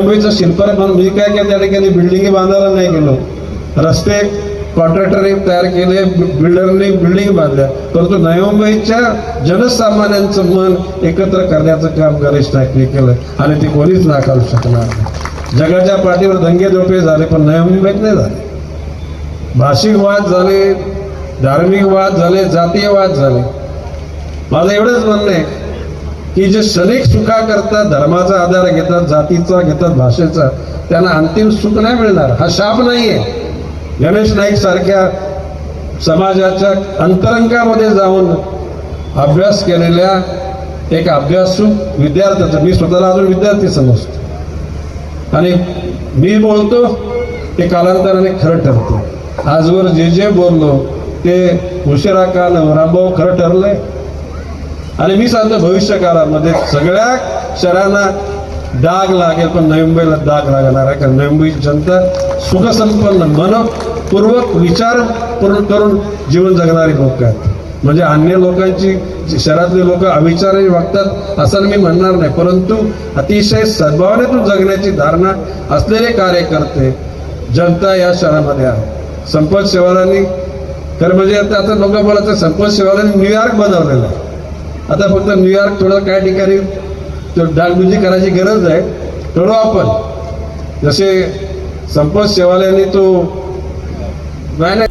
मुंबईचं शिल्पकार म्हणून मी काय केलं त्या ठिकाणी बिल्डिंगी बांधायला नाही गेलो. रस्ते कॉन्ट्रॅक्टरने तयार केले बिल्डरने बिल्डिंग बांधल्या. परंतु नवी मुंबईच्या जनसामान्यांचं मन एकत्र करण्याचं काम गणेश नाईकने केलं. आणि ते कोणीच नाकारू शकणार नाही. जगाच्या पाठीवर दंगे दंगेदोपे झाले पण नवी मुंबईत नाही झाले. भाषिक वाद झाले धार्मिक वाद झाले जातीय वाद झाले. माझं एवढंच म्हणणं आहे. की जे क्षणिक सुखाकरता धर्माचा आधार घेतात जातीचा घेतात भाषेचा त्यांना अंतिम सुख नाही मिळणार. हा शाप नाहीये. गणेश नाईक सारख्या समाजाच्या अंतरंगामध्ये जाऊन अभ्यास केलेल्या एक अभ्यासू विद्यार्थ्याचं मी स्वतःला अजून विद्यार्थी समजतो. आणि मी बोलतो ते कालांतराने खरं ठरतं. आजवर जे जे बोललो ते उशिरा काल रामभाऊ खरं ठरलंय. आणि मी सांगतो भविष्य काळामध्ये सगळ्या शहरांना डाग लागेल पण नवी मुंबईला डाग लागणार आहे. कारण नवी मुंबईची जनता सुखसंपन्न मनपूर्वक विचार पूर्ण करून जीवन जगणारी लोक आहेत. म्हणजे अन्य लोकांची जी शहरातले लोक अविचारही वागतात असं मी म्हणणार नाही. परंतु अतिशय सद्भावनेतून जगण्याची धारणा असलेले कार्यकर्ते जनता या शहरामध्ये आहे संपत शेवाळांनी खरं म्हणजे आता आता लोक बोलायचं संपत शेवाळांनी न्यूयॉर्क बनवलेलं आहे. आता फक्त न्यूयॉर्क थोडं काय ठिकाणी डागडुजी करायची गरज आहे ठरवू आपण. जसे संपत सेवालयाने तो नाही